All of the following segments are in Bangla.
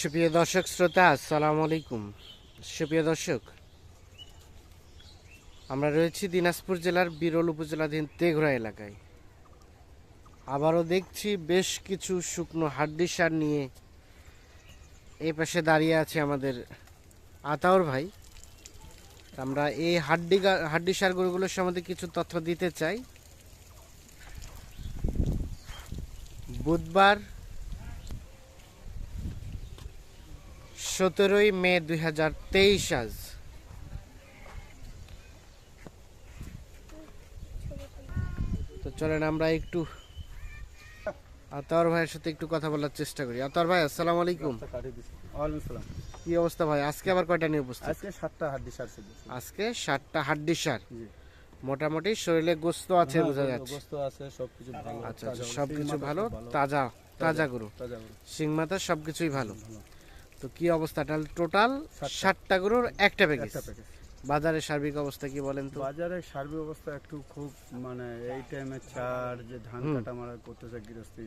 সুপ্রিয় দর্শক শ্রোতা, আসসালামু আলাইকুম। সুপ্রিয় দর্শক, আমরা রয়েছি দিনাজপুর জেলার বিরল উপজেলাধীন তেঘরা এলাকায়। আবারও দেখছি বেশ কিছু শুকনো হাড্ডি সার নিয়ে এই পাশে দাঁড়িয়ে আছে আমাদের আতাউর ভাই। আমরা এই হাড্ডি হাড্ডি সার গরুগুলোর সম্বন্ধে কিছু তথ্য দিতে চাই। বুধবার সতেরোই মে দুই হাজার তেইশ আজ। তো চলেন আমরা একটু আতর ভাইয়ের সাথে একটু কথা বলার চেষ্টা করি। আতর ভাই আসসালামু আলাইকুম। কি অবস্থা ভাই? আজকে আবার কয়টা নিয়ে উপস্থিত? আজকে সাতটা হাড্ডি সার আজকে ষাটটা হাড্ডি সার। মোটামুটি শরীরে গোস্ত আছে বোঝা যাচ্ছে। গোস্ত আছে সবকিছু ভালো। আচ্ছা তাজা আচ্ছা সবকিছু ভালো তাজা তাজা গরু। তাজা গরু। শিং সবকিছুই ভালো। তো কি অবস্থা? তাহলে টোটাল ষাটটা। ষাটটা গরুর একটা প্যাকেজ বাজারের সার্বিক অবস্থা কি বলেন তো? বাজারে সার্বিক অবস্থা একটু খুব মানে এই টাইমে চার যে ধান। কাটা মারা করতেছে গৃহস্থী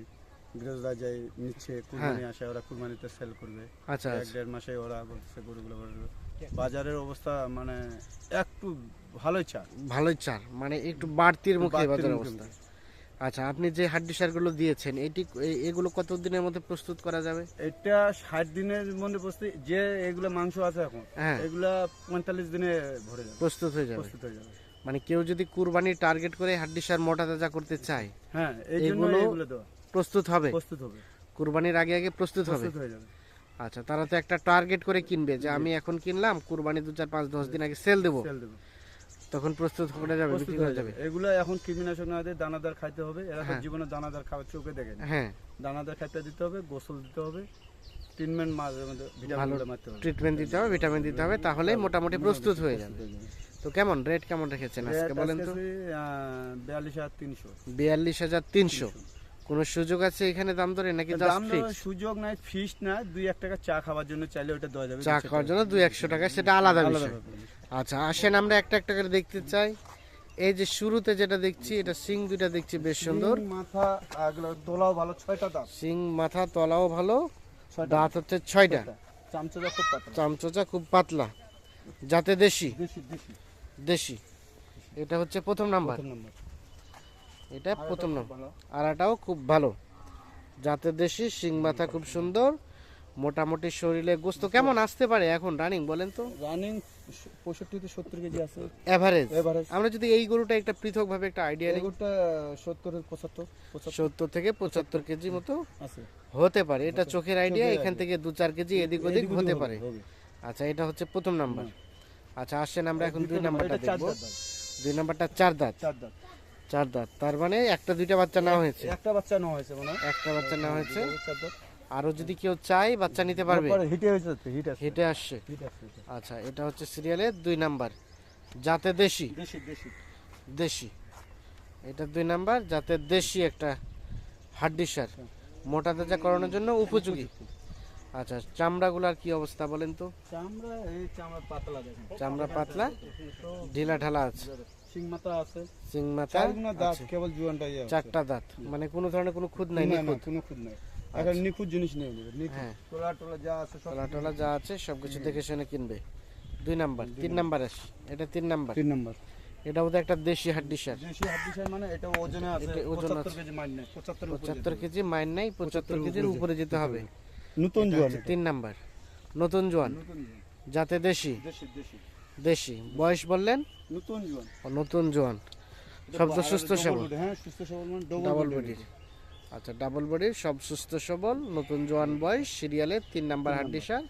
গৃহস্থরা যাই নিচ্ছে কুরবানি আসে ওরা কুরবানিতে সেল করবে। আচ্ছা এক আচ্ছা। দেড় মাসে ওরা বলতেছে গরুগুলো। বাজারের অবস্থা মানে একটু ভালোই চার ভালোই চার মানে একটু বাড়তির মুখে বাড়তির বাজার মুখে অবস্থা। আচ্ছা আপনি যে হাড্ডি সারগুলো দিয়েছেন এটি এগুলো কত দিনের মধ্যে প্রস্তুত করা যাবে? এটা ষাট দিনের মধ্যে বসতে যে এগুলো মাংস আছে এখন হ্যাঁ। এগুলা পঁয়তাল্লিশ দিনে ভরে যাবে। প্রস্তুত হয়ে যাবে। প্রস্তুত হয়ে যাবে। মানে কেউ যদি কুরবানি টার্গেট করে হাড্ডি সার মোটা তাজা করতে চায় হ্যাঁ এগুলো প্রস্তুত হবে? প্রস্তুত হবে। কুরবানির আগে আগে প্রস্তুত হবে? প্রস্তুত আচ্ছা তারা তো একটা টার্গেট করে কিনবে যে আমি এখন কিনলাম কুরবানি দু চার পাঁচ দশ দিন আগে সেল দেবো। সেল দেবে। তখন প্রস্তুত করে যাবে বিক্রি করে যাবে। এগুলো এখন কৃমিনাশক না দিয়ে দানাদার খাইতে হবে। এরা তো হ্যাঁ। জীবনে দানাদার খাওয়ার চোখে দেখে হ্যাঁ। দানাদার খাইতে দিতে হবে গোসল দিতে হবে ট্রিটমেন্ট মাঝে মধ্যে ভিটামিন মারতে হবে। ট্রিটমেন্ট দিতে হবে ভিটামিন দিতে হবে তাহলেই মোটামুটি প্রস্তুত হয়ে যাবে। তো কেমন রেট কেমন রেখেছেন আজকে বলেন তো? বিয়াল্লিশ হাজার তিনশো। বিয়াল্লিশ হাজার তিনশো। কোনো সুযোগ আছে এখানে দাম ধরে নাকি দাম সুযোগ নাই ফিস না দুই এক টাকা চা খাওয়ার জন্য চাইলে ওটা দেওয়া যাবে চা খাওয়ার জন্য দুই একশো টাকা সেটা আলাদা আলাদা বিষয়। আচ্ছা আসেন আমরা একটা একটা করে দেখতে চাই। এই যে শুরুতে যেটা দেখছি এটা সিং দুইটা দেখছি বেশ সুন্দর। মাথা তোলাও ভালো ছয়টা দাম সিং মাথা তলাও ভালো দাঁত হচ্ছে ছয়টা। চামচা খুব পাতলা। চামচোচা খুব পাতলা। যাতে দেশি। দেশি দেশি। দেশি। এটা হচ্ছে প্রথম নাম্বার। প্রথম নম্বর। এটা প্রথম নাম্বার ভালো। আরাটাও খুব ভালো। যাতে দেশি শিং মাথা খুব সুন্দর। মোটামুটি শরীরে গোস্ত কেমন আসতে পারে এখন রানিং বলেন তো? রানিং পঁয়ষট্টি থেকে সত্তর কেজি আছে। এভারেজ এভারেজ আমরা যদি এই গরুটা একটা পৃথক ভাবে একটা আইডিয়া নিই। এগুলোটা সত্তর পঁচাত্তর সত্তর থেকে পঁচাত্তর কেজি মতো আছে। হতে পারে। এটা চোখের আইডিয়া এখান থেকে দু চার কেজি এদিক ওদিক হতে পারে। আচ্ছা এটা হচ্ছে প্রথম নাম্বার। আচ্ছা আসেন আমরা এখন দুই নাম্বারটা দেখব। দুই নাম্বারটা চার দাঁত। চার দাঁত। চার দাঁত। তার মানে একটা দুইটা বাচ্চা নেওয়া হয়েছে। একটা বাচ্চা নেওয়া হয়েছে মনে হয়। একটা বাচ্চা নেওয়া হয়েছে। চার দাঁত। আরও যদি কেউ চায় বাচ্চা নিতে পারবে। হিটে হয়েছে হিট আছে হেঁটে আসছে। হিট এটা। আচ্ছা এটা হচ্ছে সিরিয়ালের দুই নাম্বার। যাতে দেশি। দেশি দেশি। দেশি। এটা দুই নাম্বার যাতে দেশি একটা হাড্ডি সার মোটা তাজা করানোর জন্য উপযোগী। আচ্ছা চামড়াগুলার কি অবস্থা বলেন তো? চামড়া এই চামড়া পাতলা দেখেন। চামড়া পাতলা ঢিলা ঢালা আছে। শিং আছে। সিং চারগুনা দাঁত কেবল জুয়ানটাই আছে। চারটা দাঁত। মানে কোনো ধরনের কোনো খুদ নাই না, না, কোনো খুদ নাই। এখন নিখুঁত জিনিস নেই ওদের। টোলা টোলা যা আছে সব টলা টলা যা আছে সবকিছু দেখে শুনে কিনবে। দুই নাম্বার তিন নাম্বার। আসি এটা তিন নাম্বার। তিন নম্বর। এটা একটা দেশি হাড্ডি সার। দেশি হাড্ডি সার মানে এটা ওজনে আছে ওজন 75 আছে। কেজি নেই 75 পঁচাত্তর কেজি মাইন নাই পঁচাত্তর 75 কেজির উপরে যেতে হবে। নতুন জোয়ান তিন নাম্বার। নতুন জোয়ান। নতুন জোয়ান। যাতে দেশি। দেশি দেশি। দেশি বয়স বললেন? নতুন জোয়ান। নতুন জোয়ান। শব্দ আর সুস্থ সবল। হ্যাঁ সুস্থ সবল মানে ডাবল বডির আচ্ছা ডাবল বডির সব সুস্থ সবল নতুন জোয়ান বয়স সিরিয়ালের তিন নাম্বার হাড্ডি সার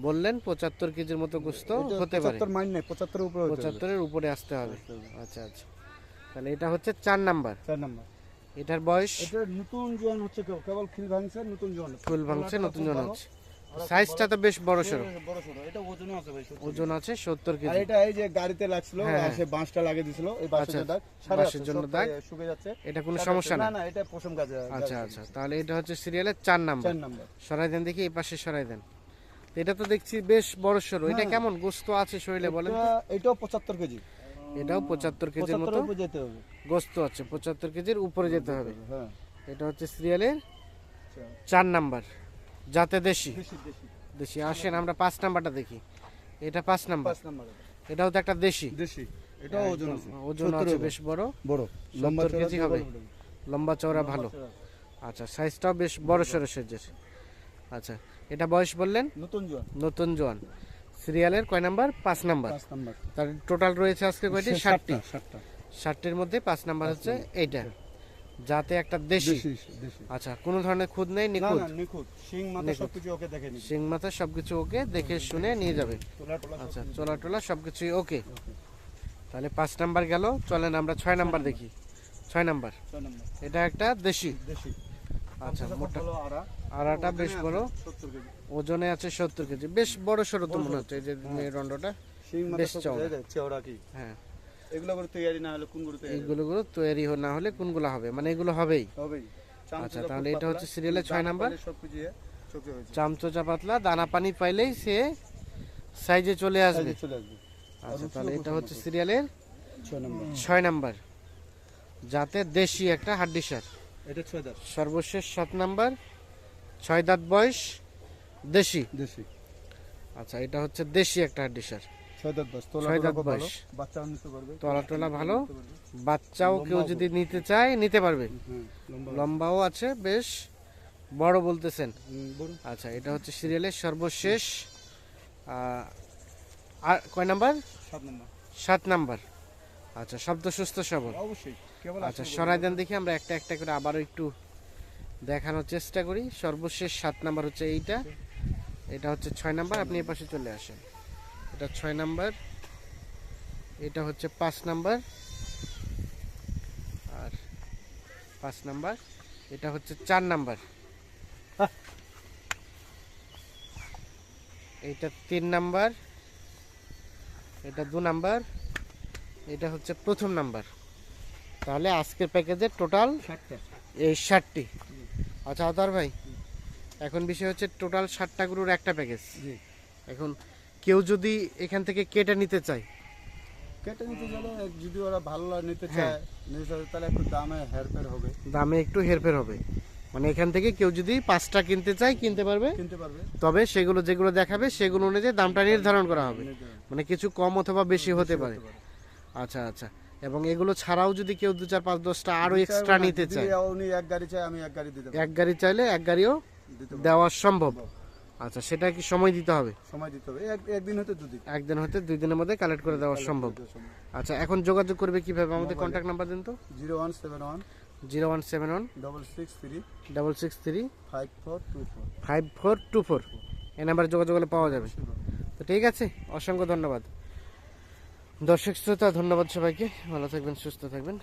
বললেন পঁচাত্তর কেজির মতো গোস্ত হতে পারে। 75 মাইন নাই 75 উপরে। পঁচাত্তরের উপরে আসতে হবে। আচ্ছা আচ্ছা। তাহলে এটা হচ্ছে চার নাম্বার। চার নাম্বার। এটার বয়স? এটা নতুন জোয়ান হচ্ছে কেবল- খিল ভাঙছে নতুন জোয়ান। ফুল ভাঙছে নতুন ভালো। হচ্ছে। সাইজটা তো বেশ বড় এটা আছে ভাই ওজন আছে সত্তর আর কেজি এটা এই যে গাড়িতে লাগছিল হ্যাঁ, বাঁশটা লাগিয়ে দিছিল এই বাঁশের আচ্ছা, দাগ। বাঁশের জন্য দাগ। শুকিয়ে যাচ্ছে। এটা কোনো সমস্যা না? না এটা পশম গাছে আচ্ছা আচ্ছা। তাহলে এটা হচ্ছে সিরিয়ালের চার নাম্বার। চার নাম্বার। সরাই দেন দেখি এই পাশে সরাই দেন। এটা তো দেখছি বেশ বড় সড়ো। এটা হ্যাঁ। কেমন গোস্ত আছে শরীরে বলেন এটাও পঁচাত্তর কেজি। এটাও পঁচাত্তর কেজির মতো? যেতে হবে। গোস্ত আছে পঁচাত্তর কেজির উপরে যেতে হবে। হ্যাঁ। এটা হচ্ছে সিরিয়ালের আচ্ছা। চার নাম্বার। যাতে দেশি। দেশি আসেন আমরা পাঁচ নাম্বারটা দেখি। এটা পাঁচ নাম্বার। এটাও তো একটা দেশি। দেশি। এটাও ওজন আছে। ওজন আছে বেশ বড়। বড়। লম্বা চওড়া কেজি হবে। লম্বা চওড়া ভালো। আচ্ছা সাইজটাও বেশ বড় সড়ো সাইজের আচ্ছা এটা বয়স বললেন? নতুন জোয়ান। নতুন জোয়ান। সিরিয়ালের কয় নাম্বার? পাঁচ নাম্বার। পাঁচ নাম্বার। তার টোটাল রয়েছে আজকে কয়টি? ষাটটি। ষাটটা ষাটটির মধ্যে পাঁচ নাম্বার হচ্ছে এইটা। যাতে একটা দেশি আচ্ছা কোনো ধরনের খুদ নেই নিখুঁত? নিখুঁত। শিং মাথা। সবকিছু ওকে দেখে নিবি। সিং মাথা সবকিছু ওকে দেখে শুনে নিয়ে যাবে। আচ্ছা চলা টোলা সবকিছুই ওকে। তাহলে পাঁচ নাম্বার গেল। চলেন আমরা ছয় নাম্বার দেখি। ছয় নাম্বার। এটা একটা দেশি। দেশি। আচ্ছা মোটা আড়াটা বেশ বড়। ওজনে আছে সত্তর কেজি। বেশ বড় সড়ো তো মনে হচ্ছে এই যে এই রন্ডটা বেশ চওড়া। চওড়া কি? হ্যাঁ। এগুলো তৈরি না হলে কোন তৈরি এইগুলো গুলো তৈরি না হলে কোনগুলো হবে? মানে এগুলো হবেই? হবেই। আচ্ছা, তাহলে এটা হচ্ছে সিরিয়ালের ছয় নাম্বার? চামচোচা পাতলা দানা পানি পাইলেই সে সাইজে চলে আসবে। আচ্ছা তাহলে এটা হচ্ছে সিরিয়ালের ছয় নাম্বার। যাতে দেশি একটা হাড্ডিসার এটা সর্বশেষ সাত নাম্বার ছয় দাঁত বয়স দেশি। দেশি। আচ্ছা এটা হচ্ছে দেশি একটা দাঁত বয়স তোলা ভালো। বাচ্চাও কেউ যদি নিতে চায় নিতে পারবে। হ্যাঁ লম্বাও আছে। বেশ। বড় বলতেছেন। আচ্ছা এটা হচ্ছে সিরিয়ালের সর্বশেষ আর কয় নাম্বার? সাত নাম্বার। আচ্ছা শব্দ সুস্থ সবল। আচ্ছা আসলে সরাই দেন দেখি আমরা একটা একটা করে আবারও একটু দেখানোর চেষ্টা করি। সর্বশেষ সাত নাম্বার হচ্ছে এইটা। এটা হচ্ছে ছয় নাম্বার আপনি এ পাশে চলে আসেন। এটা ছয় নাম্বার এটা হচ্ছে পাঁচ নাম্বার আর পাঁচ নাম্বার এটা হচ্ছে চার নাম্বার। এটা তিন নাম্বার এটা দু নাম্বার এটা হচ্ছে প্রথম নাম্বার। তাহলে আজকের প্যাকেজের টোটাল এই ষাটটি। আচ্ছা আতার ভাই এখন বিষয় হচ্ছে টোটাল ষাটটা গরুর একটা প্যাকেজ। এখন কেউ যদি এখান থেকে কেটে নিতে চায়। কেটে নিতে গেলে যদি ওরা ভালো নিতে হ্যাঁ। চায় নিতে চায়, তাহলে একটু দামে হেরফের হবে। দামে একটু হেরফের হবে। মানে এখান থেকে কেউ যদি পাঁচটা কিনতে চায় কিনতে পারবে। কিনতে পারবে। তবে সেগুলো যেগুলো দেখাবে সেগুলো অনুযায়ী দামটা নির্ধারণ করা হবে। মানে কিছু কম অথবা বেশি হতে পারে। আচ্ছা আচ্ছা। এবং এগুলো ছাড়াও যদি কেউ দু চার পাঁচ দশটা আরও এক্সট্রা নিতে চায়। উনি এক গাড়ি চায় আমি এক গাড়ি দিতে। এক গাড়ি চাইলে এক গাড়িও দেওয়া সম্ভব। আচ্ছা সেটা কি সময় দিতে হবে? সময় দিতে হবে। এক একদিন হতে দুদিন। একদিন হতে দুই দিনের মধ্যে কালেক্ট করে দেওয়া সম্ভব। আচ্ছা এখন যোগাযোগ করবে কীভাবে? আমাদের। কন্ট্যাক্ট নাম্বার দিন তো। Zero one seven one zero one seven one double six three double six three five four two four five four two four এই নাম্বারে যোগাযোগ করলে পাওয়া যাবে। তো ঠিক আছে অসংখ্য ধন্যবাদ। দর্শক শ্রোতা ধন্যবাদ সবাইকে। ভালো থাকবেন সুস্থ থাকবেন।